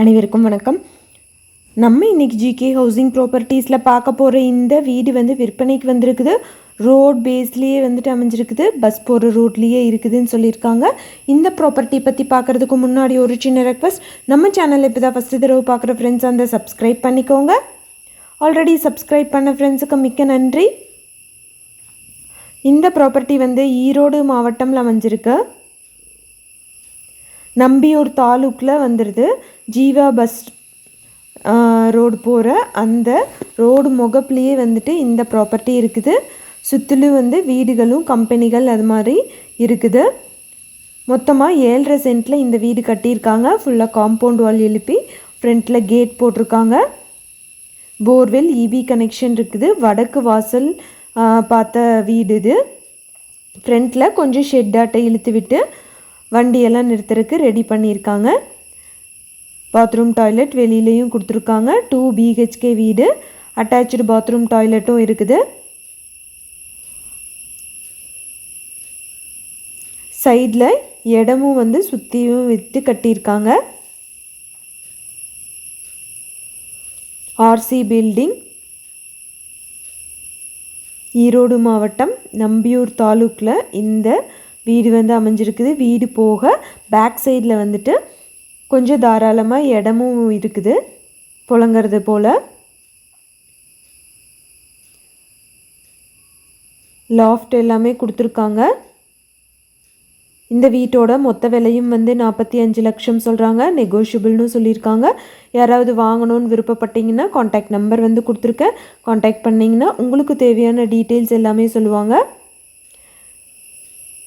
அனைவருக்கும் வணக்கம். நம்ம இன்னைக்கு ஜிகே ஹவுசிங் ப்ராப்பர்ட்டிஸில் பார்க்க போகிற இந்த வீடு வந்து விற்பனைக்கு வந்திருக்குது. ரோட் பேஸ்லேயே வந்துட்டு அமைஞ்சிருக்குது. பஸ் போகிற ரோட்லேயே இருக்குதுன்னு சொல்லியிருக்காங்க. இந்த ப்ராப்பர்ட்டி பற்றி பார்க்குறதுக்கு முன்னாடி ஒரு சின்ன ரெக்வஸ்ட் நம்ம சேனலில் இப்போ தான் ஃபஸ்ட்டு தடவை பார்க்குற ஃப்ரெண்ட்ஸ் அந்த சப்ஸ்கிரைப் பண்ணிக்கோங்க. ஆல்ரெடி சப்ஸ்கிரைப் பண்ண ஃப்ரெண்ட்ஸுக்கு மிக்க நன்றி. இந்த ப்ராப்பர்ட்டி வந்து ஈரோடு மாவட்டம்ல அமைஞ்சிருக்கு. நம்பியூர் தாலுக்கில் வந்துடுது ஜீவா பஸ் ரோடு போகிற அந்த ரோடு முகப்புலேயே வந்துட்டு இந்த ப்ராப்பர்ட்டி இருக்குது. சுற்றிலும் வந்து வீடுகளும் கம்பெனிகள் அது மாதிரி இருக்குது. மொத்தமாக ஏழரை சென்ட்டில் இந்த வீடு கட்டியிருக்காங்க. ஃபுல்லாக காம்பவுண்ட் வால் எழுப்பி ஃப்ரண்ட்டில் கேட் போட்டிருக்காங்க. போர்வெல் இபி கனெக்ஷன் இருக்குது. வடக்கு வாசல் பார்த்த வீடு இது. ஃப்ரண்ட்டில் கொஞ்சம் ஷெட்டாட்டை இழுத்து விட்டு வண்டியெல்லாம் நிறுத்துறதுக்கு ரெடி பண்ணியிருக்காங்க. பாத்ரூம் டாய்லெட் வெளியிலையும் கொடுத்துருக்காங்க. டூ பிஹெச்கே வீடு. அட்டாச்சு பாத்ரூம் டாய்லெட்டும் இருக்குது. சைடில் இடமும் வந்து சுற்றியும் விட்டு கட்டியிருக்காங்க. ஆர்சி பில்டிங் ஈரோடு மாவட்டம் நம்பியூர் தாலுக்கில் இந்த வீடு வந்து அமைஞ்சிருக்குது. வீடு போக பேக் சைடில் வந்துட்டு கொஞ்சம் தாராளமாக இடமும் இருக்குது. புழங்கிறது போல். லாஃப்ட் எல்லாமே கொடுத்துருக்காங்க. இந்த வீட்டோட மொத்த விலையும் வந்து நாற்பத்தி அஞ்சு லட்சம் சொல்கிறாங்க நெகோஷியபிள்னு சொல்லியிருக்காங்க யாராவது வாங்கணும்னு விருப்பப்பட்டீங்கன்னா காண்டாக்ட் நம்பர் வந்து கொடுத்துருக்கேன். காண்டாக்ட் பண்ணிங்கன்னா உங்களுக்கு தேவையான டீட்டெயில்ஸ் எல்லாமே சொல்லுவாங்க.